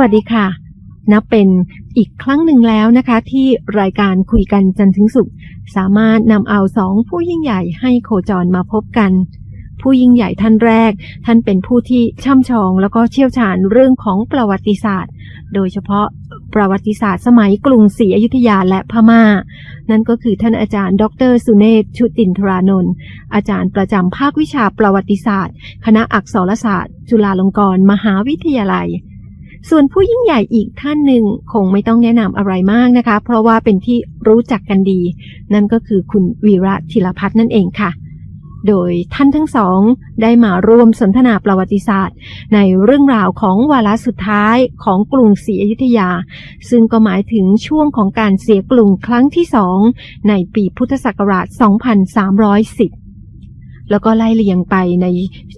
สวัสดีค่ะ นับเป็นอีกครั้งหนึ่งแล้วนะคะ ที่รายการคุยกันจันทร์ถึงศุกร์สามารถนำเอาสองผู้ยิ่งใหญ่ให้โคจรมาพบกัน ผู้ยิ่งใหญ่ท่านแรก ท่านเป็นผู้ที่ช่ำชองแล้วก็เชี่ยวชาญเรื่องของประวัติศาสตร์ โดยเฉพาะประวัติศาสตร์สมัยกรุงศรีอยุธยาและพม่า นั่นก็คือท่านอาจารย์ ดรสุเนศชุตินทรานนท์อาจารย์ประจำภาควิชาประวัติศาสตร์ คณะอักษรศาสตร์ จุฬาลงกรณ์มหาวิทยาลัย ส่วนผู้ยิ่งใหญ่อีกท่านหนึ่งคงไม่ต้องแนะนำอะไรมากนะคะ เพราะว่าเป็นที่รู้จักกันดี นั่นก็คือคุณวีระธีรพัฒน์นั่นเองค่ะ โดยท่านทั้งสองได้มาร่วมสนทนาประวัติศาสตร์ ในเรื่องราวของวาระสุดท้ายของกรุงศรีอยุธยา ซึ่งก็หมายถึงช่วงของการเสียกรุงครั้งที่สองในปีพุทธศักราช 2310 แล้วก็ไล่เลียงไปใน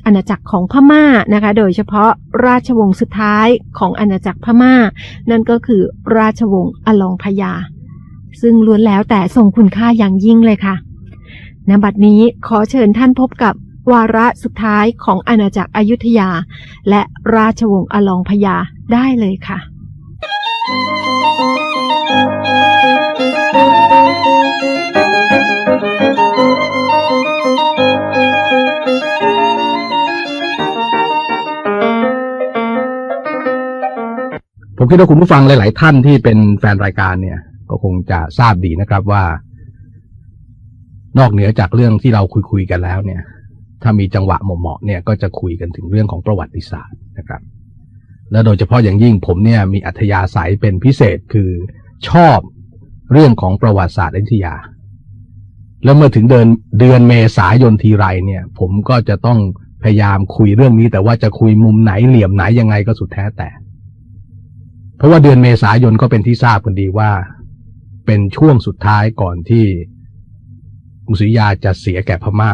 อาณาจักรของพม่านะคะ โดยเฉพาะราชวงศ์สุดท้ายของอาณาจักรพม่า นั่นก็คือราชวงศ์อลองพยา ซึ่งล้วนแล้วแต่ทรงคุณค่าอย่างยิ่งเลยค่ะณบัดนี้ขอเชิญท่านพบกับวาระสุดท้ายของอาณาจักรอยุธยา และราชวงศ์อลองพยาได้เลยค่ะ ผมคิดว่าคุณผู้ฟังหลาย ๆ ท่านที่เป็นแฟนรายการเนี่ย ก็คงจะทราบดีนะครับว่า นอกเหนือจากเรื่องที่เราคุย ๆ กันแล้วเนี่ย ถ้ามีจังหวะเหมาะ ๆ เนี่ยก็จะคุยกันถึงเรื่องของประวัติศาสตร์นะครับ และโดยเฉพาะอย่างยิ่งผมเนี่ยมีอัธยาศัยเป็นพิเศษคือชอบเรื่องของประวัติศาสตร์อยุธยา แล้วเมื่อถึงเดือนเดือนเมษายนทีไรเนี่ย ผมก็จะต้องพยายามคุยเรื่องนี้ แต่ว่าจะคุยมุมไหนเหลี่ยมไหนยังไงก็สุดแท้แต่ เพราะว่าเดือนเมษายนก็เป็นที่ทราบกันดีว่า เป็นช่วงสุดท้ายก่อนที่กรุงศรีอยุธยาจะเสียแก่พม่า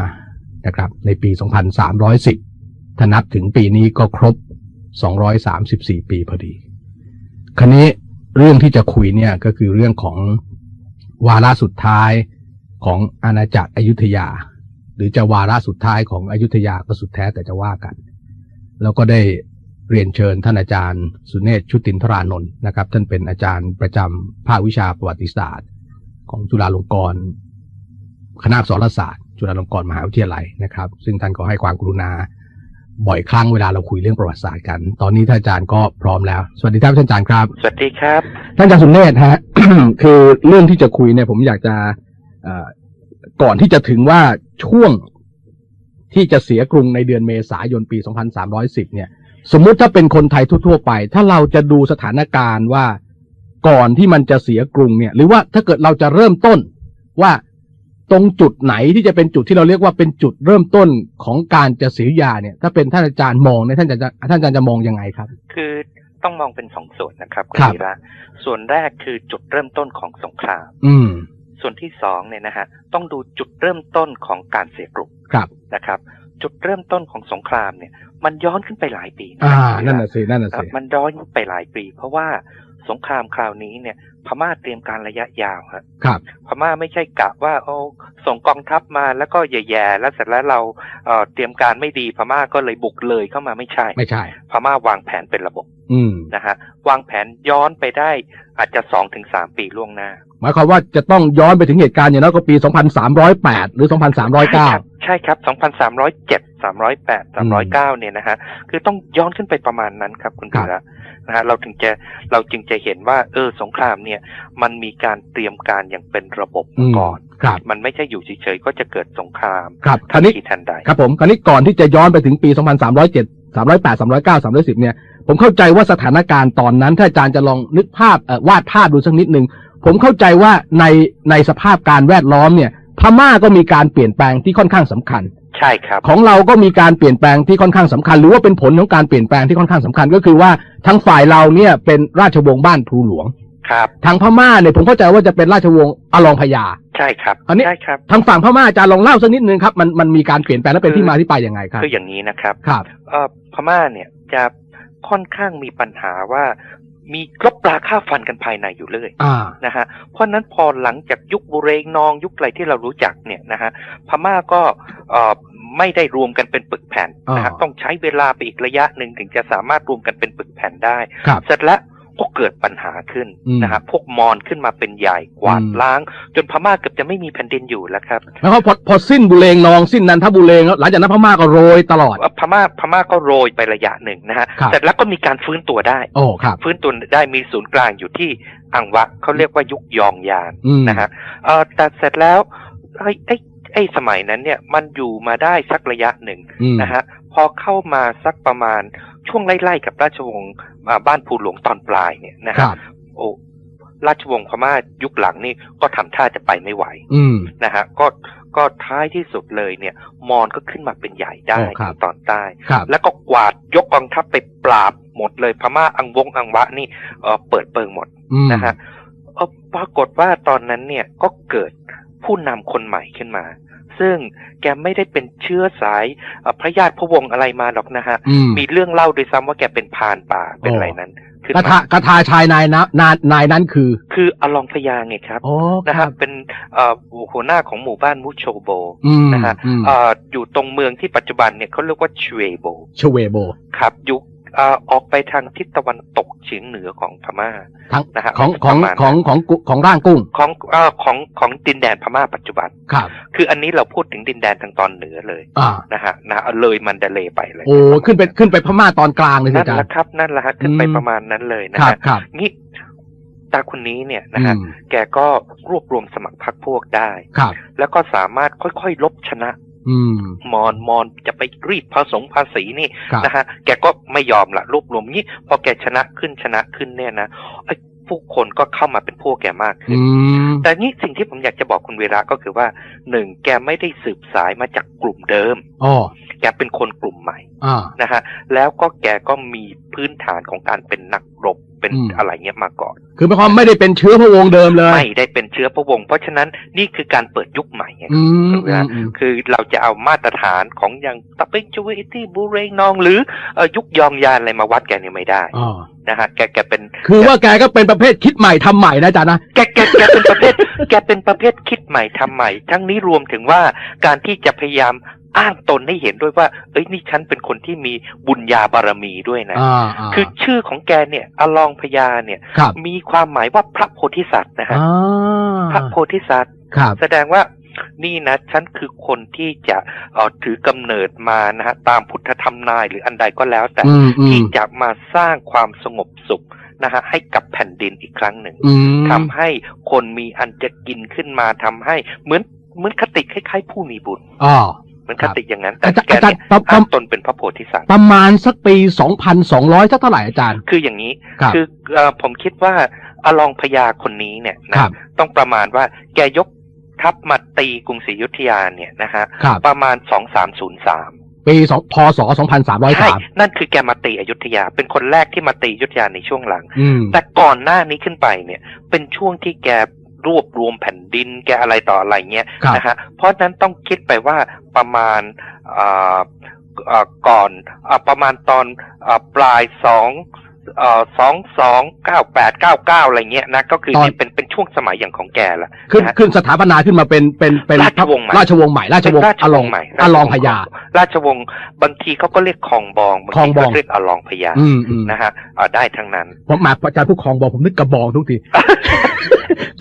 นะครับ ในปี 2310 ถ้านับถึงปีนี้ก็ครบ 234 ปีพอดี คราวนี้เรื่องที่จะคุยเนี่ยก็คือเรื่องของวาระสุดท้ายของอาณาจักรอยุธยา หรือจะวาระสุดท้ายของอยุธยาก็สุดแท้แต่จะว่ากัน แล้วก็ได้ เรียนเชิญท่านอาจารย์ สุเนศชุตินทรานนท์นะครับ ท่านเป็นอาจารย์ประจำภาควิชาประวัติศาสตร์ ของจุฬาลงกรณ์คณะอักษรศาสตร์ จุฬาลงกรณ์มหาวิทยาลัยนะครับ ซึ่งท่านก็ให้ความกรุณาบ่อยครั้งเวลาเราคุยเรื่องประวัติศาสตร์กัน ตอนนี้ท่านอาจารย์ก็พร้อมแล้ว สวัสดีครับท่านอาจารย์ครับ สวัสดีครับ ท่านอาจารย์สุเนศฮะ คือเรื่องที่จะคุยเนี่ยผมอยากจะเอ่อก่อนที่จะถึงว่าช่วงที่จะเสียกรุงในเดือนเมษายนปี 2310 เนี่ย สมมุติถ้าเป็นคนไทยทั่วๆไป ถ้าเราจะดูสถานการณ์ว่าก่อนที่มันจะเสียกรุงเนี่ย หรือว่าถ้าเกิดเราจะเริ่มต้นว่าตรงจุดไหนที่จะเป็นจุดที่เราเรียกว่าเป็นจุดเริ่มต้นของการจะเสียอยุธยาเนี่ย ถ้าเป็นท่านอาจารย์มองเนี่ยท่านอาจารย์ท่านอาจารย์จะมองยังไงครับ คือต้องมองเป็นสองส่วนนะครับคุณครับวีระส่วนแรกคือจุดเริ่มต้นของสงครามอืม ส่วนที่สองเนี่ยนะฮะต้องดูจุดเริ่มต้นของการเสียกรุงครับนะครับ จุดเริ่มต้นของสงครามเนี่ย มันย้อนขึ้นไปหลายปีะอ่าครับนั่นน่ะสินั่นน่ะครับสิมันย้อนไปหลายปี เพราะว่าสงครามคราวนี้เนี่ยพม่าเตรียมการระยะยาวฮะครับพม่าไม่ใช่กะว่าโอ้ส่งกองทัพมาแล้วก็แย่ๆแล้วเสร็จแล้วเราเอ่อเตรียมการไม่ดีพม่าก็เลยบุกเลยเข้ามาไม่ใช่ ไม่ใช่ พม่าวางแผนเป็นระบบ อืมนะฮะวางแผนย้อนไปได้อาจจะสองถึงสามปีล่วงหน้า หมายความว่าจะต้องย้อนไปถึงเหตุการณ์อย่างน้อยก็ปี2308หรือใช่ครับ2309 ใช่ครับสองพันสามร้อยเจ็ดสามร้อยแปดสามร้อยเก้าเนี่ยนะฮะคือต้องย้อนขึ้นไปประมาณนั้นครับคุณครัธีบระนะฮะเราถึงจะเราจึงจะเห็นว่า เออสงครามเนี่ย มันมีการเตรียมการอย่างเป็นระบบอืมามก่อนครับมันไม่ใช่อยู่เฉยๆก็จะเกิดสงครามครับคราวนี้ทีทันใดครับผมคราวนี้ก่อนที่จะย้อนไปถึงปี2307 308 309 310เนี่ยผมเข้าใจว่าสถานการณ์ตอนนั้น ถ้าอาจารย์จะลองนึกภาพเอ่อวาดภาพดูสักนิดหนึ่งผมเข้าใจว่าในในสภาพการแวดล้อมเนี่ย พม่าก็มีการเปลี่ยนแปลงที่ค่อนข้างสำคัญ ใช่ครับ ของเราก็มีการเปลี่ยนแปลงที่ค่อนข้างสำคัญ หรือว่าเป็นผลของการเปลี่ยนแปลงที่ค่อนข้างสำคัญ ก็คือว่าทางฝ่ายเราเนี่ยเป็นราชวงศ์บ้านพลูหลวงครับทางพม่าเนี่ยผมเข้าใจว่าจะเป็นราชวงศ์อลองพญาใช่ครับอันนี้ใช่ครับทางฝั่งพม่าอาจารย์ลองเล่าสักนิดนึงครับมันมันมีการเปลี่ยนแปลงและเป็นที่มาที่ไปยังไงครับคืออย่างนี้นะครับครับเอ่อพม่าเนี่ยจะค่อนข้างมีปัญหาว่า มีรบปลาฆ่าฟันกันภายในอยู่เลยอ่านะฮะเพราะฉะนั้นพอหลังจากยุคบุเรงนองยุคอะไรที่เรารู้จักเนี่ยนะฮะพม่าก็เอ่อไม่ได้รวมกันเป็นปึกแผ่นนะฮะอ่าต้องใช้เวลาไปอีกระยะหนึ่งถึงจะสามารถรวมกันเป็นปึกแผ่นได้ครับเสร็จแล้ว ก็เกิดปัญหาขึ้นอืมนะฮะพวกมอญขึ้นมาเป็นใหญ่กวาดอืมล้าง จนพม่าเกือบจะไม่มีแผ่นดินอยู่แล้วครับแล้วก็พอพอสิ้นบุเรงนองสิ้นนันทบุเรงแล้วหลังจากนั้นพม่าก็โรยตลอดพม่าพม่าก็โรยไประยะหนึ่งนะฮะครับเสร็จแล้วก็มีการฟื้นตัวได้โอ้ครับฟื้นตัวได้มีศูนย์กลางอยู่ที่อังวะเขาเรียกว่ายุคยองยานอืมนะฮะเออแต่เสร็จแล้วไอ้ไอ้ไอ้สมัยนั้นเนี่ยมันอยู่มาได้สักระยะหนึ่งอืมนะฮะ พอเข้ามาสักประมาณช่วงไล่ๆกับราชวงศ์อ่าบ้านภูหลวงตอนปลายเนี่ยนะคฮะรับโอ้ราชวงศ์พม่ายุคหลังนี่ก็ทำท่าจะไปไม่ไหวอืมนะฮะก็ก็ท้ายที่สุดเลยเนี่ย มอญก็ขึ้นมาเป็นใหญ่ได้โอ้ครับทางตอนใต้ครับแล้วก็กวาดยกกองทัพไปปราบหมดเลยพม่าอังวงอังวะนี่เออเปิดเปิงหมดอืมนะฮะเอ่อปรากฏว่าตอนนั้นเนี่ยก็เกิดผู้นำคนใหม่ขึ้นมา ซึ่งแกไม่ได้เป็นเชื้อสายเอ่อพระญาติพระวงศ์อะไรมาหรอกนะฮะอืมมีเรื่องเล่าด้วยซ้ำว่าแกเป็นพรานป่าเป็นโอ้อะไรนั้นขึ้นกระมาทากระทาชายนายนะนายนายนั้นคือ คืออลองพยาไงครับโอ้นะครัฮะบเป็นเอ่อหัวหน้าของหมู่บ้านมุโชโบอืมนะฮะอืมเอ่ออยู่ตรงเมืองที่ปัจจุบันเนี่ยเขาเรียกว่าชเวโบชเวโบครับอยู่เอ่อออกไปทางทิศตะวันตกเฉียงเหนือของพม่าทั้งนะฮะของของประมาณของของกุของร่างกุ้งของเอ่อของของดินแดนพม่าปัจจุบันครับคืออันนี้เราพูดถึงดินแดนทางตอนเหนือเลยอ่านะฮะนะเอาเลยมันเดเลย์ไปเลยโอ้ขึ้นไปขึ้นไปพม่าตอนกลางเลยสินั่นอาจารแหละย์ครับนั่นแหละฮะขึ้นไปอืมประมาณนั้นเลยนะครัฮะบครับงี้ตาคนนี้เนี่ยนะอืฮะมแกก็รวบรวมสมัครพรรคพวกได้ครับแล้วก็สามารถค่อยๆ ลบชนะอื มมอนมอนจะไปรีดภาษงภาษีนี่ครับนะฮะแกก็ไม่ยอมละรวบรวมงี้พอแกชนะขึ้นชนะขึ้นเนี่ยนะไอ้ ผู้คนก็เข้ามาเป็นพวกแกมากขึ้อืนมแต่นี่สิ่งที่ผมอยากจะบอกคุณเวลาก็คือว่าหนึ่งแกไม่ได้สืบสายมาจากกลุ่มเดิมอ๋อแกเป็นคนกลุ่มใหม่อ่านะฮะแล้วก็แกก็มีพื้นฐานของการเป็นนักรบเป็นอืมอะไรเงี้ยมาก่อน คือหมายความไม่ได้เป็นเชื้อพระวงศ์เดิมเลย ไม่ได้เป็นเชื้อพระวงศ์เพราะฉะนั้นนี่คือการเปิดยุคใหม่ไงอืมคุณเวอืลามอืมคือเราจะเอามาตรฐานของอย่างตะเปงจเวตี้บูเรงนอง หรือเอ่อยุคยองยานอะไรมาวัดแกเนี่ยไม่ได้อ๋อ นะฮะแกแกเป็น คือว่าแกก็เป็นประเภทคิดใหม่ทำใหม่นะอาจารย์นะแกแกแกเป็นประเภท แกเป็นประเภทคิดใหม่ทำใหม่ ทั้งนี้รวมถึงว่าการที่จะพยายามอ้างตนให้เห็นด้วยว่า เอ้ยนี่ฉันเป็นคนที่มีบุญญาบารมีด้วยนะอ่าาคือชื่อของแกเนี่ยอลองพญาเนี่ยครับมีความหมายว่าพระโพธิสัตว์นะฮะอ่าพระโพธิสัตว์ครับแสดงว่า นี่นะฉันคือคนที่จะเอ่อถือกำเนิดมานะฮะตามพุทธธรรมนายหรืออันใดก็แล้ว แต่อืมอืที่มจะมาสร้างความสงบสุขนะฮะให้กับแผ่นดินอีกครั้งหนึ่ง อืมทำให้คนมีอันจะกินขึ้นมาทำให้เหมือนเหมือนคติคล้ายๆผู้มีบุญอ๋อ เหมือนครัคบติอย่างนั้น แต่อาจารย์แกอาจารเนี่ยย์ประปอ้าระงตนเป็นพระโพธิสัตว์ประมาณสักปีสองพันสองร้อยสักเท่าไหร่อาจารย์ คืออย่างนี้ครับ คือเอ่อผมคิดว่าอลองพญาคนนี้เนี่ยนะครับ ต้องประมาณว่าแกยก ทัพมาตีกรุงศรีอยุธยาเนี่ยนะฮะครับประมาณสองสามศูนย์สามปีสองพศสองพันสามร้อยใช่สามนั่นคือแกมาตีอยุธยา เป็นคนแรกที่มาตีอยุธยาในช่วงหลัง อืม แต่ก่อนหน้านี้ขึ้นไปเนี่ย เป็นช่วงที่แกรวบรวมแผ่นดินแกอะไรต่ออะไรเงี้ยครับ นะฮะเพราะฉะนั้นต้องคิดไปว่าประมาณเอ่อเอ่อก่อนเอ่อประมาณตอนเอ่อปลายสองเอ่อ สองสองเก้าแปดเก้าเก้าอะไรเงี้ยนะก็คือเนี่ยเป็นเป็นช่วงสมัยอย่างของแกละขึ้นนะฮะ ขึ้นสถาปนาขึ้นมาเป็นเป็นเป็นราชวงศ์ใหม่ ราชวงศ์ใหม่ราชวงศ์เป็นราชอลวองงศ์ใหม่อลองพญา ราชวงศ์บางทีเขาก็เรียกคองบองบางคองทีบอก็งเรียกอลองพญาอืมอืมนะฮะเอ่อได้ทั้งนั้น ผมมาอาจารย์ผู้ครองบองผมนึกกระบองทุกที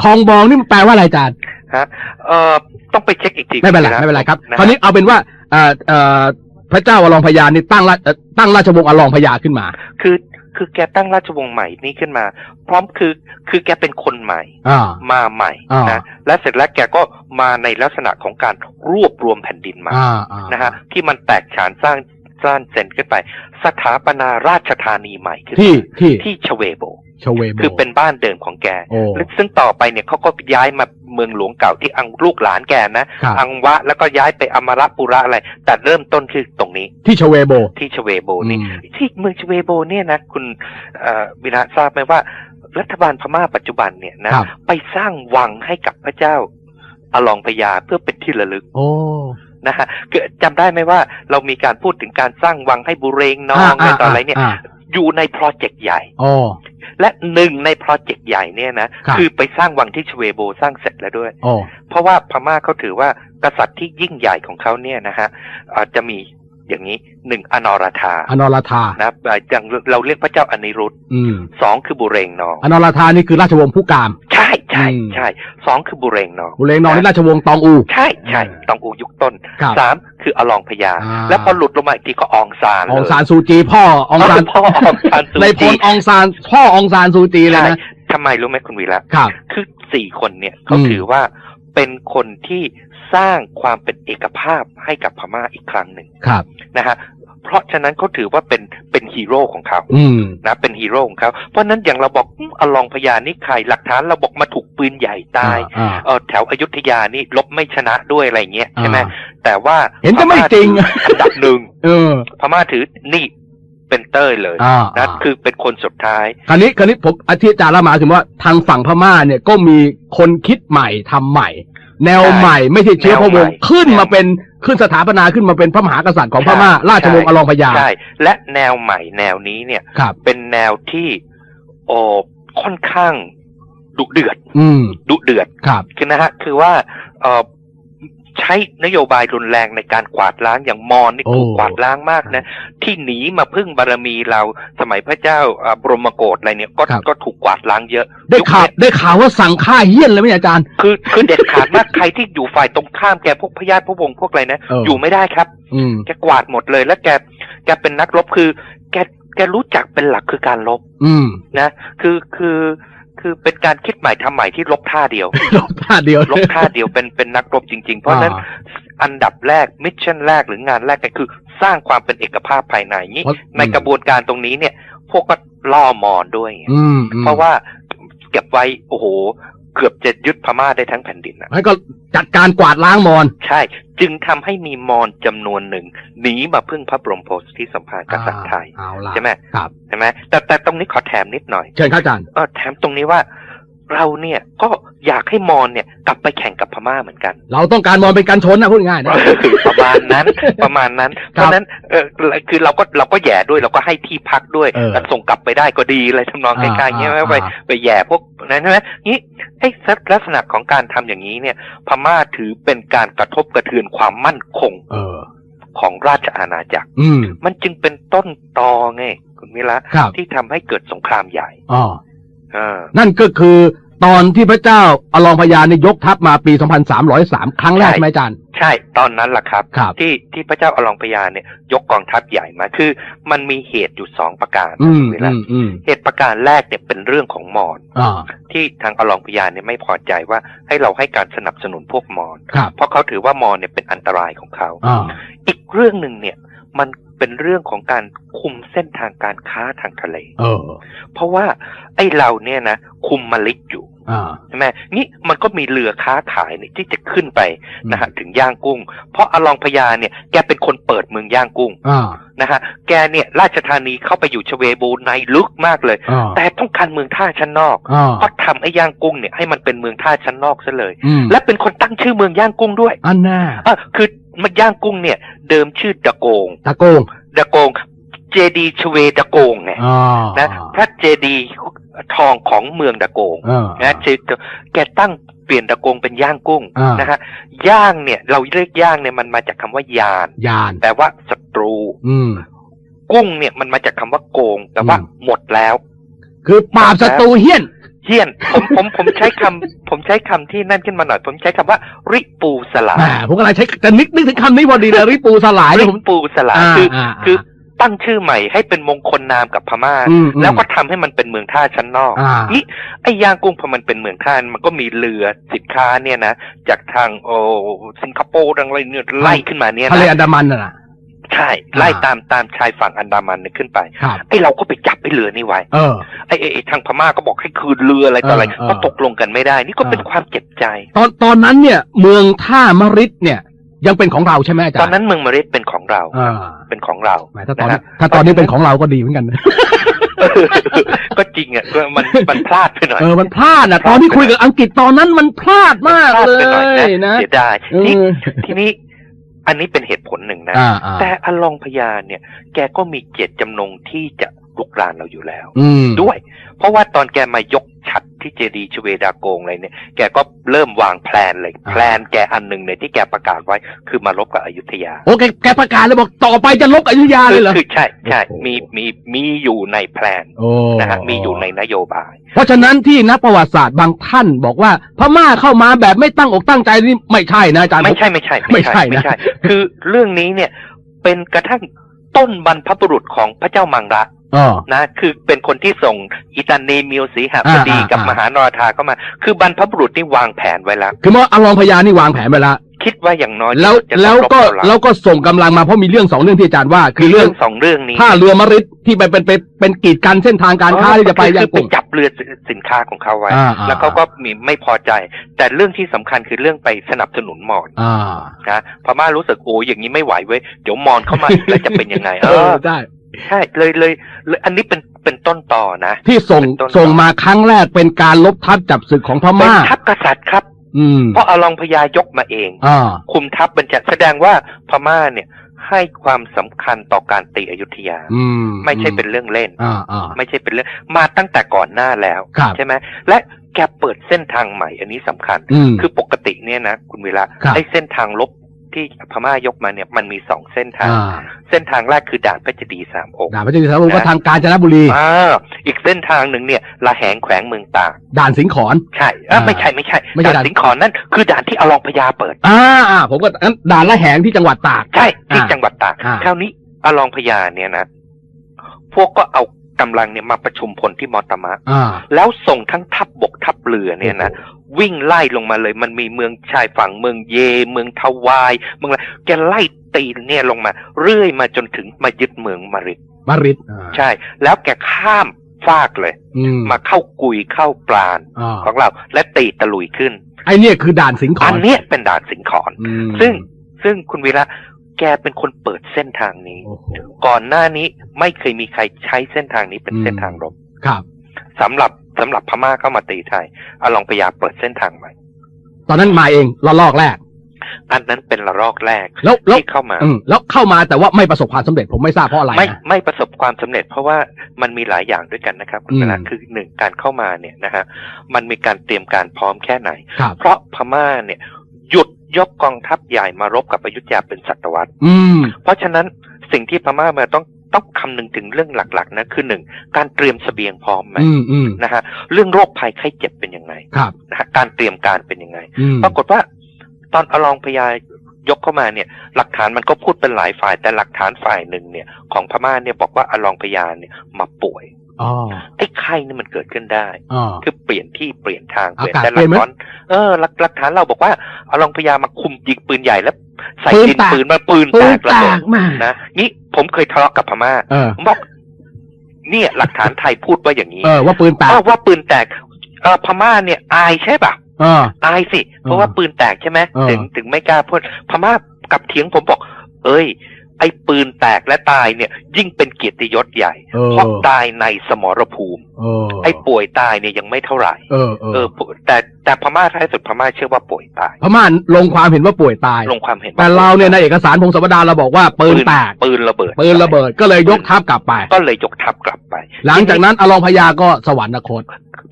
ครองบองนี่มันแปลว่าอะไรอาจารย์ฮะเอ่อต้องไปเช็คอีกทีไม่เป็นไระไม่เป็นไรครับนะฮะคราวนี้เอาเป็นว่าเอ่อเอ่อพระเจ้าอลองพญานี่ตั้งราชเอ่อตั้งราชวงศ์อลองพญาขึ้นมา คือ คือแกตั้งราชวงศ์ใหม่นี้ขึ้นมา พร้อมคือคือแกเป็นคนใหม่อ่า มาใหม่อ่าน นะและเสร็จแล้วแกก็มาในลักษณะของการรวบรวมแผ่นดินมาอ่าอ่านะฮะที่มันแตกฉานสร้าง สร้างเซนขึ้นไป สถาปนาราชธานีใหม่ขึ้นที่มาที่ที่ชเวโบ ชเวโบ คือเป็นบ้านเดิมของแกโอ้และซึ่งต่อไปเนี่ยเขาก็ย้ายมาเมืองหลวงเก่าที่อังลูกหลานแกนะครับอังวะแล้วก็ย้ายไปอมรปุระอะไร แต่เริ่มต้นคือตรงนี้ ที่ชเวโบ ที่ชเวโบนี่อืมที่เมืองชเวโบเนี่ยนะคุณเอ่อวิระทราบไหมว่า รัฐบาลพม่าปัจจุบันเนี่ยนะครับไปสร้างวังให้กับพระเจ้าอลองพญาเพื่อเป็นที่ระลึกโอ้ นะฮะคือจำได้ไหมว่าเรามีการพูดถึงการสร้างวังให้บุเรงนองอะไรต่ออะไรเนี่ย อยู่ในโปรเจกต์ใหญ่อ๋อและหนึ่งในโปรเจกต์ใหญ่เนี่ยนะครับอไปสร้างวังที่ชเวโบสร้างเสร็จแล้วด้วยอ๋อเพราะว่าพม่าเขาถือว่ากษัตริย์ที่ยิ่งใหญ่ของเขาเนี่ยนะฮะอ่าจะมี อย่างนี้หนึ่งอนรธาอนอรธานะอ่าอย่างเราเรียกพระเจ้าอนิรุตอืมสองคือบุเรงนองอนอรธานี่คือราชวงศ์ผู้กาม ใช่ใช่อืมใช่สองคือบุเรงนองบุเรงนองนี่ราชวงศ์ตองอู ใช่ใช่อ่าตองอูยุคต้นครับสามคืออลองพญาอ่าแล้วพอหลุดลงมาอีกทีก็อองซานองเลยซานซูจีพ่อองซานพ่ออองซานซูในพจีลองซานพ่อองซานซูจีเลยใช่นะทำไมรู้ไหมคุณวีระครับคือสี่คนเนี่ยเขาอืมถือว่าเป็นคนที่ สร้างความเป็นเอกภาพให้กับพม่าอีกครั้งหนึ่งครับนะฮะเพราะฉะนั้นเขาถือว่าเป็นเป็นฮีโร่ของเขาอืมนะเป็นฮีโร่ของเขาเพราะฉะนั้นอย่างเราบอกอืมอลองพญานี่ใครหลักฐานเราบอกมาถูกปืนใหญ่ตายอ่าเออแถวอยุธยานี่ลบไม่ชนะด้วยอะไรเงี้ยใช่ไหมอ่าแต่ว่าเห็นจะไม่จริงพม่าถืออันดับหนึ่งเออพม่าถือนี่เป็นเต้ยเลยอ่านะอ่าคือเป็นคนสุดท้าย คราวนี้คราวนี้ผมอธิจารย์ละมาถึงว่าทางฝั่งพม่าเนี่ยก็มีคนคิดใหม่ทำใหม่ แนวใช่ใหม่ไม่ใช่เชื้อพระวงศ์แนวใหม่ขึ้นแนวมาเป็นขึ้นสถาปนาขึ้นมาเป็นพระมหากษัตริย์ของพม่าใช่ราชวงศ์ใช่อลองพญาใช่และแนวใหม่แนวนี้เนี่ยครับเป็นแนวที่โอ้ค่อนข้างดุเดือด อืมดุเดือดครับคือนะฮะคือว่าเออ ใช้นโยบายรุนแรงในการกวาดล้างอย่างมอญนี่โอ้ถูกกวาดล้างมากนะ ที่หนีมาพึ่งบารมีเราสมัยพระเจ้าอ่าบรมโกศอะไรเนี่ยก็ครับก็ถูกกวาดล้างเยอะ ได้ข่าวยุคเนี้ยได้ข่าวว่าสั่งฆ่าเฮี้ยนเลยไหมอาจารย์ คือคือเด็ดขาดมากใครที่อยู่ฝ่ายตรงข้ามแกพวกพญาติพวกวงศ์พวกอะไรนะเออออยู่ไม่ได้ครับอืมแกกวาดหมดเลยแล้วแกแกเป็นนักรบคือ แกแกรู้จักเป็นหลักคือการลบอืมนะคือคือ คือเป็นการคิดใหม่ทำใหม่ที่ลบท่าเดียว ลบท่าเดียว ลบท่าเดียวเป็นเป็นนักรบจริง ๆ เพราะฉะนั้นอ่อันดับแรกมิชชั่นแรกหรืองานแรกก็คือ สร้างความเป็นเอกภาพภายในนี้เพราะในกระบวนการตรงนี้เนี่ย พวกก็ล่อมอนด้วยอืมอืมเพราะว่าเก็บไว้โอ้โห เกือบจะยึดพม่าได้ทั้งแผ่นดินนะให้ก็จัดการกวาดล้างมอญใช่ จึงทำให้มีมอนจำนวนหนึ่งหนีมาพึ่งพระบรมโพธิสัมภารกษัตริย์ไทยเอาล่ะใช่ไหมครับใช่ไหมแต่แต่ตรงนี้ขอแถมนิดหน่อยเชิญครับอาจารย์เออแถมตรงนี้ว่า เราเนี่ยก็อยากให้มอนเนี่ยกลับไปแข่งกับพม่าเหมือนกัน เราต้องการมอญเป็นการชนนะพูดง่ายๆนะ ประมาณนั้นประมาณนั้น เพครับราะฉะนั้นเออคือเราก็เราก็แย่ด้วยเราก็ให้ที่พักด้วยเออแต่ส่งกลับไปได้ก็ดีอะไรทำนองใกอ่าล้ๆเงี้ยอ่าไปอ่าไปแย่พวกนั้นใช่ไหมนี่ไอ้ลักษณะของการทำอย่างนี้เนี่ย พม่าถือเป็นการกระทบกระเทือนความมั่นคงเออของราชอาณาจักรอืมมันจึงเป็นต้นตอไงคุณมิละครับที่ทำให้เกิดสงครามใหญ่อ๋อเออ นั่นก็คือตอนที่พระเจ้าอลองพญาเนี่ยยกทัพมาปี 2303 ครั้งแรกใช่ไหมอาจารย์ ใช่ตอนนั้นแหละครับ ครับที่ที่พระเจ้าอลองพญาเนี่ยยกกองทัพใหญ่มาคือ มันมีเหตุอยู่สองประการอืมคุณวิอืระมอืมเหตุประการแรกเนี่ยเป็นเรื่องของมอญอ่าที่ทางอลองพญาเนี่ยไม่พอใจว่าให้เราให้การสนับสนุนพวกมอญครับเพราะเขาถือว่ามอญเนี่ยเป็นอันตรายของเขา อ่าอีกเรื่องหนึ่งเนี่ยมัน เป็นเรื่องของการคุมเส้นทางการค้าทางทะเลเออ เพราะว่าไอ้เราเนี่ยนะคุมมาลิกอยู่อ่าใช่ไหมนี่มันก็มีเรือค้าขายเนี่ยที่จะขึ้นไปนะฮะถึงย่างกุ้ง เพราะอลองพญาเนี่ยแกเป็นคนเปิดเมืองย่างกุ้งอ่านะฮะแกเนี่ยราชธานีเข้าไปอยู่ชเวบูในลึกมากเลยอ่าแต่ต้องการเมืองท่าชั้นนอกอ่าก็ทำไอ้ย่างกุ้งเนี่ยให้มันเป็นเมืองท่าชั้นนอกซะเลยอืมและเป็นคนตั้งชื่อเมืองย่างกุ้งด้วยอันน่าอะคือมันย่างกุ้งเนี่ย เดิมชื่อดะโกงตะโกงดะโกง เจดีชเวดะโกงไงอ่านะพระเจดีย์ทองของเมืองดะโกงอ่านะเจแกตั้งเปลี่ยนดะโกงเป็นย่างกุ้งอ่านนะฮะย่างเนี่ย เราเรียกย่างเนี่ยมันมาจากคำว่ายานยานแปลว่าศัตรู อืมกุ้งเนี่ยมันมาจากคำว่าโกงแปลว่าอืมหมดแล้ว คือปราบศัตรูเฮี้ยน เฮียนผมผมผมใช้คำผมใช้คำที่นั่นขึ้นมาหน่อย ผมใช้คำว่า ริปูสลาแหมยผมกำลังใช้จะนึกนึกถึงคำนี้พอดีเลยริปูสลายริเนี่ยผมปูสลายอ่าคือออ่าคือตั้งชื่อใหม่ให้เป็นมงคลนามกับพม่า อืมอืมแล้วก็ทำให้มันเป็นเมืองท่าชั้นนอก อ่า นี่ไอ้ย่างกุ้งพอมันเป็นเมืองท่ามันก็มีเรือสินค้าเนี่ยนะ จากทางโอสิงคโปร์ดังอะไรเนี่ยไล่ขึ้นมาเนี่ยทะเลนะอันดามันน่ะนะ ใช่ไล่ตามตามชายฝั่งอันดามันเนี่ยขึ้นไปครับไอ้เราก็ไปจับไอ้เรือนี่ไว้เออไอ้ไอ้ไอ้ทางพม่าก็บอกให้คืนเรืออะไรต่ออะไรเออเออก็ตกลงกันไม่ได้ นี่ก็เป็นเออความเจ็บใจ ตอนตอนนั้นเนี่ย เมืองท่ามริดเนี่ย ยังเป็นของเราใช่ไหมอาจารย์ตอนนั้นเมืองมาริดเป็นของเราอ่าเป็นของเราแหมถ้าตอนนี้นะฮะถ้าตอนนี้เป็นของเราก็ดีเหมือนกันนะก็จริงอะก็มันมันพลาดไปหน่อยเออมันพลาดอะตอนที่คุยกับอังกฤษตอนนั้นมันพลาดมากพลาดเลไปหน่อยยนะนะเสียดายเอทีอทีนี้ อันนี้เป็นเหตุผลหนึ่งนะอ่าอ่าแต่อลองพญาเนี่ย แกก็มีเจตจำนงที่จะ ลุกรานเราอยู่แล้วด้วย เพราะว่าตอนแกมายกฉัดที่เจดีย์ชเวดากงอะไรเนี่ย แกก็เริ่มวางแผนเลยแผนแกอันหนึ่งเนี่ยที่แกประกาศไว้ คือมารบกับอยุธยา โอเคแกประกาศเลยบอกต่อไปจะลบอยุธยาเลยเหรอคือใช่ใช่มีมีมีอยู่ในแผนนะฮะมีอยู่ในนโยบาย เพราะฉะนั้นที่นักประวัติศาสตร์บางท่านบอกว่าพม่าเข้ามาแบบไม่ตั้งอกตั้งใจนี่ไม่ใช่นะอาจารย์ไม่ใช่ไม่ใช่ไม่ใช่ไม่ใช่ คือเรื่องนี้เนี่ยเป็นกระทั่งต้นบรรพบุรุษของพระเจ้ามังระ นะ คือเป็นคนที่ส่งอิตานีมิวสีหบดีอ่าอ่ากับอ่ามมหานรธาเข้ามา คือบรรพบุรุษนี่วางแผนไว้แล้วคือว่าอลองพญานี่วางแผนไปแล้วคิดว่าอย่างน้อยแล้วจะต้องแล้วก็รบเท่าไหร่แล้วก็ส่งกำลังมาเพราะมีเรื่องสองเรื่องที่อาจารย์ว่า คือเรื่องสองเรื่องนี้ท่าเรือมริดที่ไปเป็นเป็นเป็นกีดกันเส้นทางการค้าที่จะไปคือยังคือไปกลุ่มจับเรือสินค้าของเขาไว้อ่าอ่าแล้วเขาก็มีไม่พอใจ แต่เรื่องที่สำคัญคือเรื่องไปสนับสนุนมอญอ่านะพม่ารู้สึกโอ้ยอย่างนี้ไม่ไหวเว้ยเดี๋ยวมอญเข้ามาอีกแล้วจะเป็นยังไง เอเอออได้ ใช่เลยเลยเลยอันนี้เป็นเป็นต้นต่อนะที่ส่งเป็นต้นส่งมาครั้งแรกเป็นการลบทัพจับศึกของพเป็นม่า ทัพกษัตริย์ครับ อืมเพราะอลองพญายกมาเอง อ่าคุมทัพบรรจัดแสดงว่าพม่าเนี่ยให้ความสำคัญต่อการตีอยุธยา อืมไม่ใช่เป็นเรื่องเล่น อ่าอ่า ไม่ใช่เป็นเรื่องมาตั้งแต่ก่อนหน้าแล้ว ครับ ใช่ไหมและแกเปิดเส้นทางใหม่ อันนี้สำคัญอืมคือปกติเนี่ยนะคุณเวลาครับ ไอ้เส้นทางลบ ที่พม่ายกมาเนี่ยมันมีสองเส้นทาง อ่าเส้นทางแรกคือด่านเพชรดีสามองค์ ด่านพระเจ้าอยู่หัวก็ทางกาญจนบุรี อ่าอีกเส้นทางหนึ่งเนี่ยละแหงแขวงเมืองตากด่านสิงห์ขอน ใช่เอ้าอ่าไม่ใช่ไม่ใช่ไม่ใช่ด่าน ด่านสิงห์ขอนนั่นคือด่านที่อลองพญาเปิด อ่าอ่าผมก็งั้นด่านละแหงที่จังหวัดตาก ใช่ที่อ่าจังหวัดตากอ่า คราวนี้อลองพญาเนี่ยนะ พวกก็เอา กำลังเนี่ยมาประชุมพลที่มอตามะอ่าแล้วส่งทั้งทัพบบกทัพเรือเนี่ยนะวิ่งไล่ลงมาเลย มันมีเมืองชายฝั่งเมืองเย เมืองทวาย เมืองอะไรแกไล่ตีเนี่ยลงมา เรื่อยมาจนถึงมายึดเมืองมาริดมาริดอ่าใช่ แล้วแกข้ามฟากเลยอืมมาเข้ากุยเข้าปราณอ่าของเรา และตีตะลุยขึ้น ไอเนี่ยคือด่านสิงห์ขออันนเนี้ยเป็นด่านสิงห์ขอนอืมซึ่งซึ่งคุณวีระ แกเป็นคนเปิดเส้นทางนี้ โอ้โหก่อนหน้านี้ไม่เคยมีใครใช้เส้นทางนี้เป็นอืมเส้นทางรบครับ สำหรับสำหรับพม่าเข้ามาตีไทยอลองพยาเปิดเส้นทางใหม่ ตอนนั้นมาเองละลอกแรก อันนั้นเป็นระลอกแรกแล้วแล้วที่เข้ามา อืมแล้วเข้ามาแต่ว่าไม่ประสบความสำเร็จผมไม่ทราบเพราะอะไรไม่นะ ไม่ประสบความสำเร็จ เพราะว่ามันมีหลายอย่างด้วยกันนะครับคุณอืมเวลาคือหนึ่งการเข้ามาเนี่ยนะฮะมันมีการเตรียมการพร้อมแค่ไหน ครับ เพราะพม่าเนี่ยห ยุดยกกองทัพใหญ่มารบกับอยุธยาเป็นศตวรรษอืมเพราะฉะนั้นสิ่งที่พม่ามาต้องต้องคำนึงถึงเรื่องหลักๆนะคือหนึ่งการเตรียมเสบียงพร้อมไหมอืมอืมนะฮะเรื่องโรคภัยไข้เจ็บเป็นยังไงครับนะฮะการเตรียมการเป็นยังไงอืมปรากฏว่า ตอนอลองพยายกเข้ามาเนี่ย หลักฐานมันก็พูดเป็นหลายฝ่าย แต่หลักฐานฝ่ายหนึ่งเนี่ย ของพม่าเนี่ยบอกว่าอลองพยาเนี่ยมาป่วยอ๋อ ไอ้ไข้นี่มันเกิดขึ้นได้อ๋อคือเปลี่ยนที่เปลี่ยนทางเปลี่ยนอากาศแต่หเปลี่ลัยนไหมฐานเออหลักหลักฐานเราบอกว่าอลองพยามาคุมยิงปืนใหญ่แล้วใส่ปืนดินแตกปืนมาปืนปืแตนกระแตเบิดกมานะนี่ผมเคยทะเลาะกับพม่าเออผมบอกเนี่ยหลักฐานไทยพูดว่าอย่างนี้เออว่าปืนแตกเออว่าปืนแตกเออพม่าเนี่ยอายใช่ป่ะเอออายสิ เพราะว่าปืนแตกใช่ไหมเออถึงถึงไม่กล้าพูดพม่ากับเถียงผมบอก เอ้ย ไอ้ปืนแตกและตายเนี่ย ยิ่งเป็นเกียรติยศใหญ่เออเพราะตายในสมรภูมิเออไอ้ป่วยตายเนี่ยยังไม่เท่าไหร่เออเอเอออป่วยแต่แต่พม่าท้ายสุดพม่าเชื่อว่าป่วยตาย พม่าลงความเห็นว่าป่วยตาย ลงความเห็นว่แต่เราเนี่ยในเอกสารพงศาวดารเราบอกว่าปืนแตกปืนระเบิดปืนระเบิดก็เลยยกทัพกลับไป ก็เลยยกทัพกลับไป หลังจากนั้นอลองพญาก็สวรรคต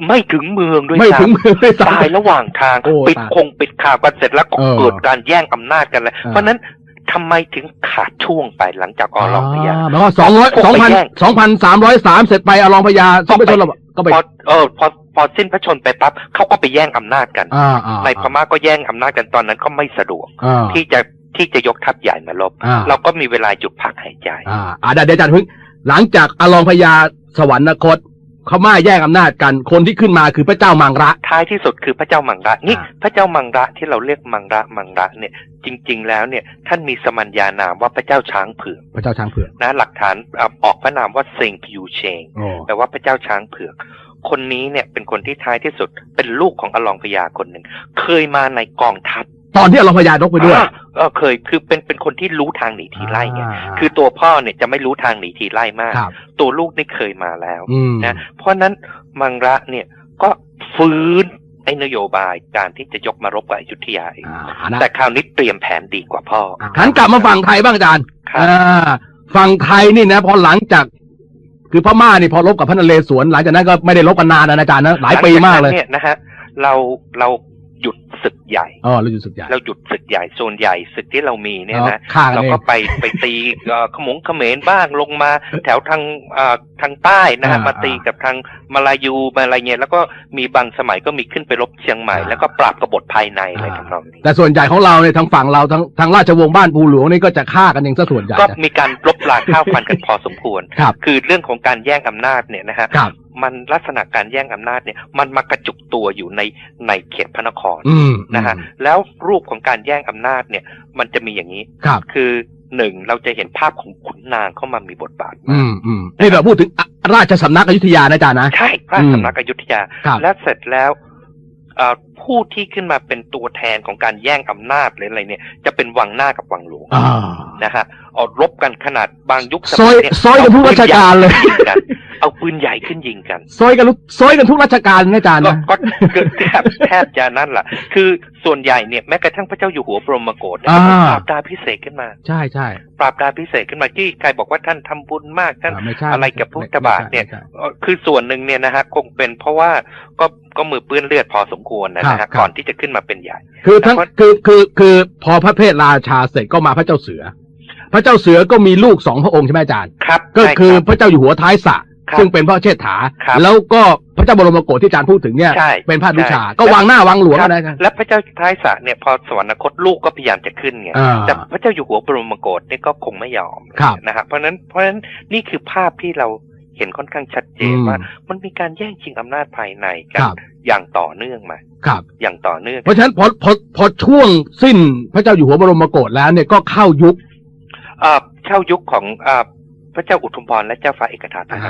ไม่ถึงเมืองด้วยไม่ซ้ำถึงมือไม่ตายระหว่างทางโอ้ปิดตายคงปิดข่าวกันเสร็จแล้วก็เออเกิดการแย่งอำนาจกันเลยเออเพราะฉะนั้น ทำไมถึงขาดช่วงไปหลังจากอลองพยาหมายความว่าสองร้อยพวกสองไปพันแย่งสองพันสามร้อยสามเสร็จไปอลองพญาซึ่งไปชนระเบิดก็ไปพอเออพอพอสิ้นพระชนม์ไปปั๊บเขาก็ไปแย่งอำนาจกันอ่าอ่าในพม่าก็แย่งอำนาจกันตอนนั้นก็ไม่สะดวกอ่าที่จะที่จะยกทัพใหญ่มาลบอ่าเราก็มีเวลาหยุดพักหายใจ อ่าอ่าเดี๋ยวเดี๋ยวอาจารย์พึ่งหลังจากอลองพญาสวรรคตเขามาแย่งอำนาจกัน คนที่ขึ้นมาคือพระเจ้ามังระ ท้ายที่สุดคือพระเจ้ามังระนี่อ่า พระเจ้ามังระที่เราเรียกมังระมังระเนี่ยจริง ๆ แล้วเนี่ยท่านมีสมัญญานามว่าพระเจ้าช้างเผือกพระเจ้าช้างเผือกนะหลักฐานอะออกพระนามว่าเซงพิวเชงโอ้แปลว่าพระเจ้าช้างเผือก คนนี้เนี่ยเป็นคนที่ท้ายที่สุดเป็นลูกของอลองพญาคนหนึ่งเคยมาในกองทัพ ตอนที่อลองพญายกไปด้วยอ่าเออเคยคือเป็นเป็นคนที่รู้ทางหนีทีไล่ไงาคือตัวพ่อเนี่ยจะไม่รู้ทางหนีทีไล่มากครับตัวลูกนี่เคยมาแล้วอืมนะเพราะฉะนั้นมังระเนี่ยก็ฟื้นไอ้นโยบายการที่จะยกมารบกับอยุธยาอีกอ่านะแต่คราวนี้เตรียมแผนดีกว่าพ่อหันกลับมาฝั่งไทยบ้างอาจารย์ครับอ่าฝั่งไทยนี่นะพอหลังจาก คือพม่านี่พอรบกับพระนเรศวรหลังจากนั้นก็ไม่ได้รบกันนานนะอาจารย์นะหลายปีมากเลยงจนั้นเนี่ยนะฮะเราเรา หยุดศึกใหญ่อ๋อเราอยู่ศึกใหญ่เราหยุดศึกใหญ่โซนใหญ่ศึกที่เรามีเนี่ยนะฆ่ากันเราเอก็งไปไปตีเอ่อขมงเขมรบ้างลงมา แถวทางเอ่อทางใต้นะฮะอ่ามาตีกับทาง มาลายูมาอะไรเงี้ยแล้วก็มีบางสมัยก็มีขึ้นไปรบเชียงใหม่อ่าแล้วก็ปราบกบฏภายในอะไรทำนองนี้แต่ส่วนใหญ่ของเราเนี่ยทางฝั่งเราทางทางราชวงศ์บ้านปูหลวงนี่ก็จะฆ่ากันเองซะส่วนใหญ่ก็นะมีการลบลาข้าวฟันกันพอสมควรครับคือเรื่องของการแย่งอำนาจเนี่ยนะฮะครับมันลักษณะการแย่งอำนาจเนี่ยมันมากระจุกตัวอยู่ในในเขตพระนครอืมนะฮะแล้วรูปของการแย่งอำนาจเนี่ย มันจะมีอย่างนี้ครับคือ หนึ่งเราจะเห็นภาพของขุนนางเข้ามามีบทบาทอืมอืมนี่เราพูดถึงอะราชสำนักอยุธยานะอาจารย์นะ ใช่พระอืมสำนักอยุธยาครับและเสร็จแล้วเอ่อผู้ที่ขึ้นมาเป็นตัวแทนของการแย่งอำนาจหรืออะไรเนี่ย จะเป็นวังหน้ากับวังหลวงอ่านะฮะเอารบกันขนาดบางยุคสซอมัยยเนี่ยซอยกันทุกราชการเลย เอาปืนใหญ่ขึ้นยิงกัน ซอยกันทุกซอยกันทุกราชการนะอาจารย์ก็นะก็เกือบแทบแทบจะนั่นแหละคือส่วนใหญ่เนี่ยแม้กระทั่งพระเจ้าอยู่หัวบรมโกศเนี่ยอ่าปราบดาพิเศษขึ้นมา ใช่ใช่ปราบดาพิเศษขึ้นมาที่ใครบอกว่าท่านทำบุญมากท่านอ่าไม่ใช่อะไรกับพุทธบาทเนี่ยไม่ใช่เอ่อคือส่วนหนึ่งเนี่ยนะฮะคงเป็นเพราะว่าก็ก็มือเปื้อนเลือดพอสมควรนะครันะบครัฮะบก่อนที่จะขึ้นมาเป็นใหญ่ คือทั้งแล้วก็คือคือคือพอพระเพทราชาเสร็จก็มาพระเจ้าเสือ พระเจ้าเสือก็มีลูกสองพระองค์ใช่ไหมอาจารย์ครับ ก็ใช่คือรับพระเจ้าอยู่หัวท้ายสระ ครับซึ่งเป็นพระเชษฐา ครับแล้วก็พระเจ้าบรมโกศที่อาจารย์พูดถึงเนี่ย ใช่เป็นพระอนุชา ใช่ ก็วางหน้าวางหลวงครับนะอาจารย์และพระเจ้าท้ายสระเนี่ยพอสวรรคตลูกก็พยายามจะขึ้นไงอ่า แต่พระเจ้าอยู่หัวบรมโกศเนี่ยก็คงไม่ยอมครับนะฮะเพราะฉะนั้นเพราะฉะนั้นนี่คือภาพที่เราเห็นค่อนข้างชัดเจนอืมว่า มันมีการแย่งชิงอำนาจภายในกัคนรับ อย่างต่อเนื่องมา ครับ อย่างต่อเนื่อง เพราะฉะนั้นพอพอพอช่วงสิ้นพระเจ้าอยู่หัวบรมโกศแล้วเนี่ยก็เข้ายุค เอ่อเช่ายุคของเอ่อ พระเจ้าอุทุมพรและเจ้าฟ้าเอกทัตอ่า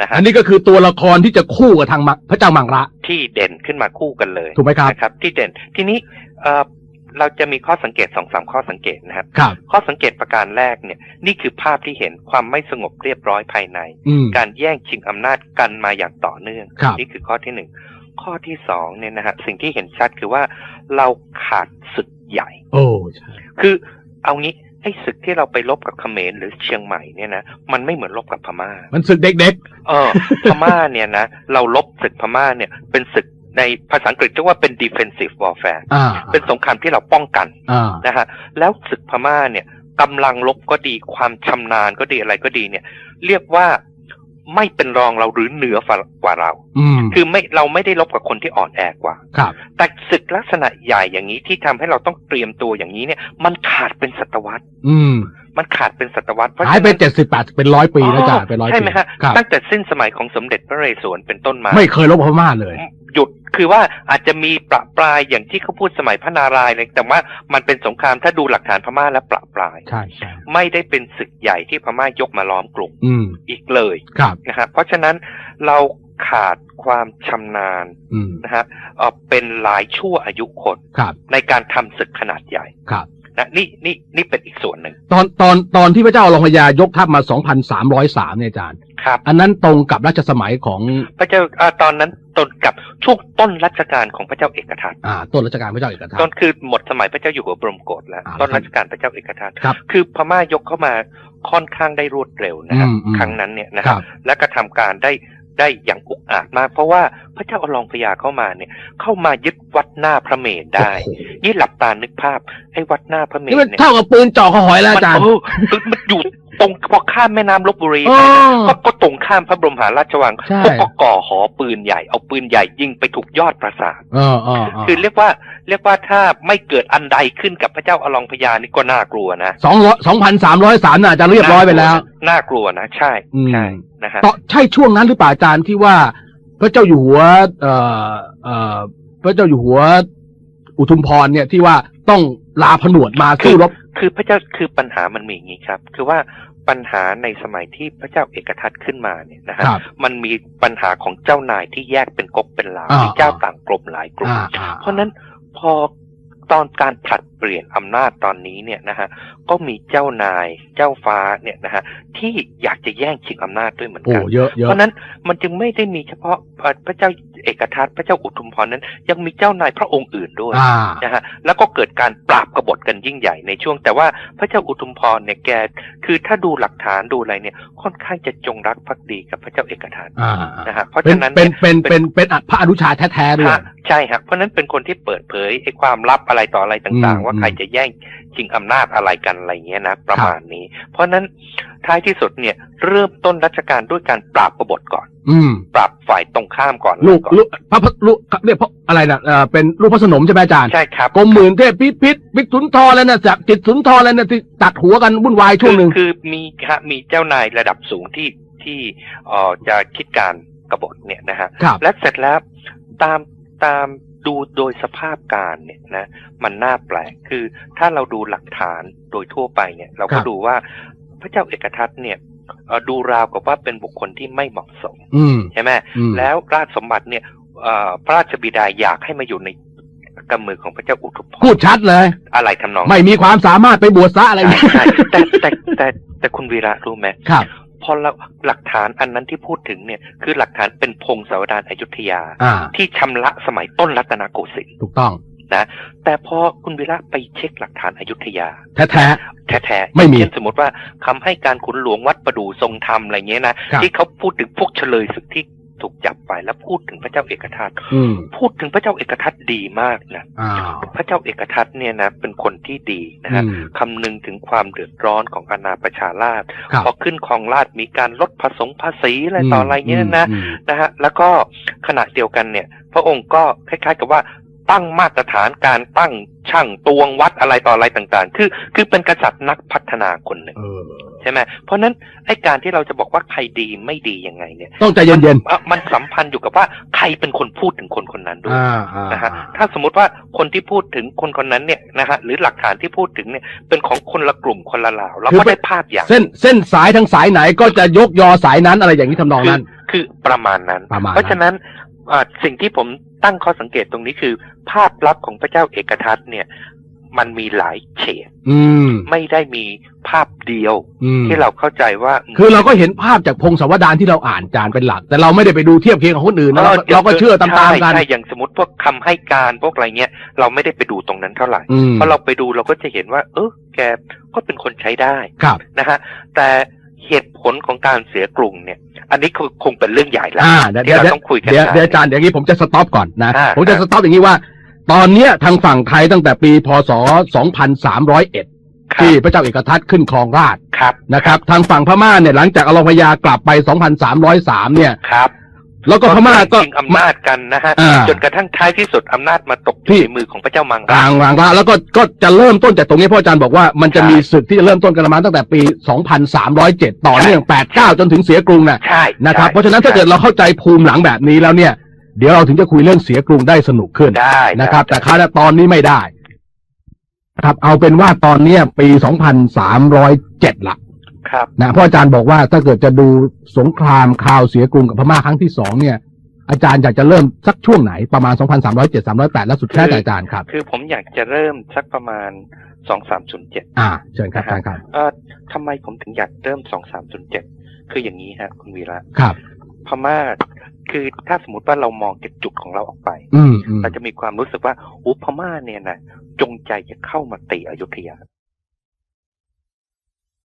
นะฮะอันนี้ก็คือตัวละครที่จะคู่กับทางมังพระเจ้ามังระ ที่เด่นขึ้นมาคู่กันเลยถูกไหมครับนะครับ ที่เด่นทีนี้เอ่อเราจะมีข้อสังเกตสองสามข้อสังเกตนะครับครับข้อสังเกตประการแรกเนี่ย นี่คือภาพที่เห็นความไม่สงบเรียบร้อยภายในอืมการแย่งชิงอำนาจกันมาอย่างต่อเนื่องครับนี่คือข้อที่หนึ่งข้อที่สองเนี่ยนะฮะสิ่งที่เห็นชัดคือว่าเราขาดศึกใหญ่ โอ้ใช่คือเอางี้ ไอ้ศึกที่เราไปรบกับเขมรหรือเชียงใหม่เนี่ยนะมันไม่เหมือนรบกับพม่า มันศึกเด็กเออ พม่าเนี่ยนะเราลบศึกพม่าเนี่ยเป็นศึกในภาษาอังกฤษเรียกว่าเป็น defensive warfare ๆ อ่าเป็นสงครามที่เราป้องกันอ่านะฮะแล้วศึกพม่าเนี่ยกำลังลบก็ดีความชำนาญก็ดีอะไรก็ดีเนี่ย เรียกว่า ไม่เป็นรองเราหรือเหนือกว่าเราอืมคือไม่เราไม่ได้ลบกับคนที่อ่อนแอกว่า ครับ แต่ศึกลักษณะใหญ่อย่างนี้ที่ทำให้เราต้องเตรียมตัวอย่างนี้เนี่ย มันขาดเป็นศตวรรษ อื มมันขาดเป็นศตวรรษเพราะหายฉะไปนั้นเจ็ดสิบแปดเป็นร้อยปีนะจ๊ะเป็นร้อยปีใช่ไหมฮะครับตั้งแต่สิ้นสมัยของสมเด็จพระนเรศวรเป็นต้นมา ไม่เคยลบกับพม่าเลย หยุดคือว่าอาจจะมีประปรายอย่างที่เขาพูดสมัยพระนารายณ์เลยแต่ว่ามันเป็นสงครามถ้าดูหลักฐานพม่าแล้วประปรายใช่ใช่ไม่ได้เป็นศึกใหญ่ที่พม่ายกมาล้อมกลุ่มอืมอีกเลยครับนะฮะเพราะฉะนั้นเราขาดความชำนาญอืมนะฮะเอ่อเป็นหลายชั่วอายุคนครับในการทำศึกขนาดใหญ่ครับ นะนี่นี่นี่เป็นอีกส่วนหนึ่งตอนตอนตอนที่พระเจ้าอลองพญายกทัพมา 2,303เนี่ยอาจารย์ ครับ อันนั้นตรงกับรัชสมัยของพระเจ้าอ่าตอนนั้นต้นกับช่วงต้นรัชกาลของพระเจ้าเอกทัตอ่า ต้นรัชกาลพระเจ้าเอกทัตต้นคือหมดสมัยพระเจ้าอยู่หัวบรมโกศแล้วอ่าต้นรัชกาลพระเจ้าเอกทัตครับคือพม่ายกเข้ามาค่อนข้างได้รวดเร็วนะครับอืมอืม ครั้งนั้นเนี่ยนะคครัรับ บและกระทำการได้ ได้อย่างอุกอาจมาก เพราะว่าพระเจ้าอลองพญาเข้ามาเนี่ย เข้ามายึดวัดหน้าพระเมรุได้โอ้โหนี่หลับตานึกภาพไอ้วัดหน้าพระเมนี่รุมันเนี่ยเท่ากับปืนจ่อคอหอยแล้วมัอาจารย์เออคือมันอยู่ตรงพอข้ามแม่น้ำลบบุรีอ๋อไปนะก็ก็ตรงข้ามพระบรมหาราชวังใช่ พวกก็ก่อหอปืนใหญ่เอาปืนใหญ่ยิงไปถูกยอดปราสาทเออเออเออคือเรียกว่าเรียกว่าถ้าไม่เกิดอันใดขึ้นกับพระเจ้าอลองพญานี่ก็น่ากลัวนะสองร้อยสองพันสามร้อยสามน่ะจะเรียบร้อยไปแล้ว น่ากลัวนะใช่อืม ใช่นะฮะต่อใช่ช่วงนั้นหรือเปล่าอาจารย์ที่ว่า พระเจ้าอยู่หัว เอ่อเอ่อพระเจ้าอยู่หัว อุทุมพรเนี่ยที่ว่าต้องลาผนวดมาสู้รบ คือพระเจ้าคือปัญหามันมีอย่างนี้ครับ คือว่าปัญหาในสมัยที่พระเจ้าเอกทัตขึ้นมาเนี่ยนะฮะครับมันมีปัญหาของเจ้านายที่แยกเป็นก๊กเป็นเหลาอ่ามีเจ้าต่างกรมหลายกลุ่มอ่าอ่าเพราะฉะนั้นพอ ตอนการผลัดเปเปลี่ยนอำนาจตอนนี้เนี่ยนะฮะก็มีเจ้านายเจ้าฟ้าเนี่ยนะฮะที่อยากจะแย่งชิงอำนาจด้วยเหมือนโอ้กันเยอะเยเพอะราะฉะนั้นมันจึงไม่ได้มีเฉพาะเอ่อพระเจ้าเอกทัตพระเจ้าอุทุมพรนั้น ยังมีเจ้านายพระองค์อื่นด้วยอ่านะฮะแล้วก็เกิดการปราบกบฏกันยิ่งใหญ่ในช่วง แต่ว่าพระเจ้าอุทุมพรเนี่ยแกคือถ้าดูหลักฐานดูอะไรเนี่ยค่อนข้างจะจงรักภักดีกับพระเจ้าเอกทัตอ่านะฮะเพราะเป็นฉะนั้นเป็นยเป็นเป็นเป็นพระอนุชาแท้ๆด้วยฮะ ใช่ฮะเพราะฉะนั้นเป็นคนที่เปิดเผยไอ้ความลับอะไรต่ออะไรต่างอืมๆว่าใครจะแย่งชิงอำนาจอะไรกันอะไรเงี้ยนะประครับมาณนี้ เพราะฉะนั้นท้ายที่สุดเนี่ย เริ่มต้นรัชกาลด้วยการปราบกบฏก่อน อืมปราบฝ่ายตรงข้ามก่อนลูกก่อนลูกพระพระลูกเรียกพระอะไรนะเอ่อเป็นลูกพระสนมใช่ไหมอาจารย์ใช่ครับกรมหมื่นเทพพิพิธวิกสุนทรแล้วนะจากจิตสุนทรแล้วนะที่ตัดหัวกันวุ่นวายช่วงหนึ่งคือคือมีฮะมีเจ้านายระดับสูงที่ที่เอ่อจะคิดการกบฏเนี่ยนะฮะครับและเสร็จแล้วตาม ตามดูโดยสภาพการเนี่ยนะมันน่าแปลกคือถ้าเราดูหลักฐานโดยทั่วไปเนี่ย เราครัก็บดูว่าพระเจ้าเอกทัตเนี่ยเอ่อดูราวกับว่าเป็นบุคคลที่ไม่เหมาะสมอืมใช่ไหมอืมแล้วราชสมบัติเนี่ยเอ่อพระราชบิดาอยากให้มาอยู่ในกำมือของพระเจ้าอุทุมพพูรดชัดเลย อะไรทำนอง ไม่มีความสามารถไปบวชซะอะไรใช่เนี่ยใช่แต่แต่แต่แต่คุณวีระรู้ไหมครับ พอเราหลักฐานอันนั้นที่พูดถึงเนี่ยคือหลักฐานเป็นพงศาวดารอยุธยาอ่าที่ชำระสมัยต้นรัตนโกสินทร์ถูกต้องแต่พอคุณวิระไปเช็คหลักฐานอยุธยา แท้แท้ๆไม่มีเช่นสมมติว่าคำให้การขุนหลวงวัดประดูทรงธรรมอะไรเงี้ยนะครับที่เขาพูดถึงพวกเฉลยศึกที่ ถูกจับไปแล้วพูดถึงพระเจ้าเอกทัตๆอืมพูดถึงพระเจ้าเอกทัตดีมากนะอ่าพระเจ้าเอกทัตเนี่ยนะเป็นคนที่ดีนะฮะอืมคำนึงถึงความเดือดร้อนของอาณาประชาราษฎร์ครับพอขึ้นครองราชย์มีการลดภาษีภาษีอะไรต่ออะไรเงี้ยนะอืมนะฮะแล้วก็ขณะเดียวกันเนี่ย พระองค์ก็คล้ายๆกับว่า ตั้งมาตรฐานการตั้งช่างตวงวัดอะไรต่ออะไรต่างๆ คือ คือเป็นกษัตริย์นักพัฒนาคนหนึ่งเออใช่ไหมเพราะฉะนั้นไอ้การที่เราจะบอกว่าใครดีไม่ดียังไงเนี่ย ต้องใจเย็นอะมันสัมพันธ์อยู่กับว่าใครเป็นคนพูดถึงคนคนนั้นๆด้วยอ่าอ่านะฮะถ้าสมมติว่าคนที่พูดถึงคนคนนั้นเนี่ยนะฮะหรือหลักฐานที่พูดถึงเนี่ยเป็นของคนละกลุ่มคนละเหล่าเราก็ได้ภาพอย่าง เส้นเส้นสายทั้งสายไหนก็จะยกยอสายนั้นอะไรอย่างนี้ทำนองนั้น คือประมาณนั้นประมาณนั้น เพราะฉะนั้นอ่า สิ่งที่ผมตั้งข้อสังเกตตรงนี้คือ ภาพลักษณ์ของพระเจ้าเอกทัตเนี่ย มันมีหลายเฉดอืมไม่ได้มีภาพเดียวอืมที่เราเข้าใจว่า คือเราก็เห็นภาพจากพงศาวดารที่เราอ่านจานเป็นหลัก แต่เราไม่ได้ไปดูเทียบเคียงกับคนอื่นนะเราเราก็เชื่อตามๆกันใช่ใช่อย่างสมมติพวกคำให้การพวกอะไรเงี้ยเราไม่ได้ไปดูตรงนั้นเท่าไหร่อืมพอเราไปดูเราก็จะเห็นว่า เออแกก็เป็นคนใช้ได้ครับนะฮะแต่ เหตุผลของการเสียกรุงเนี่ย อันนี้คือคงเป็นเรื่องใหญ่แล้วอ่าเดี๋ยวที่เดี๋ยวเราเดี๋ยวต้องคุยกันเดี๋ยวนะเดี๋ยวอาจารย์เดี๋ยวอย่างนี้ผมจะสต็อปก่อนนะอ่าผมจะสต็อปอย่างนี้ว่า ตอนเนี้ยทางฝั่งไทยตั้งแต่ปีพศ 2301ครับที่พระเจ้าเอกทัตขึ้นครองราชย์ครับนะครับ ทางฝั่งพม่าเนี่ยหลังจากอรพยากลับไป 2303 เนี่ยครับ แล้วก็พม่าก็ชิงอำนาจกันนะฮะ อ่า จนกระทั่งท้ายที่สุดอำนาจมาตกที่ที่ในมือของพระเจ้ามังกลางรางละแล้วก็ก็จะเริ่มต้นจากตรงนี้เพราะอาจารย์บอกว่ามันจะใช่มีศึกที่จะเริ่มต้นกันมาตั้งแต่ปี 2307 ต่อเนื่อง 89 จนถึงเสียกรุงน่ะใช่นะครับใช่เพราะฉะนั้นถ้าเกิดเราเข้าใจภูมิหลังแบบนี้แล้วเนี่ย เดี๋ยวเราถึงจะคุยเรื่องเสียกรุงได้สนุกขึ้น ได้นะครับได้แต่คราวนี้ตอนนี้ไม่ได้ครับเอาเป็นว่าตอนเนี้ยปี 2307ละ ครับนะเพราะอาจารย์บอกว่าถ้าเกิดจะดูสงครามข่าวเสียกรุงกับพม่าครั้งที่สองเนี่ย อาจารย์อยากจะเริ่มสักช่วงไหนประมาณ 2307 308 แล้วสุดแท้แต่อาจารย์ครับ คือผมอยากจะเริ่มสักประมาณสองสามศูนย์เจ็ดอ่าเชิญครับอาจารย์ครับเอ่อทำไมผมถึงอยากเริ่มสองสามศูนย์เจ็ดคืออย่างนี้ฮะคุณวีระครับพม่าคือถ้าสมมติว่าเรามองจากจุดของเราออกไปอืมอืมเราจะมีความรู้สึกว่าอุพม่าเนี่ยนะจงใจจะเข้ามาตีอยุธยา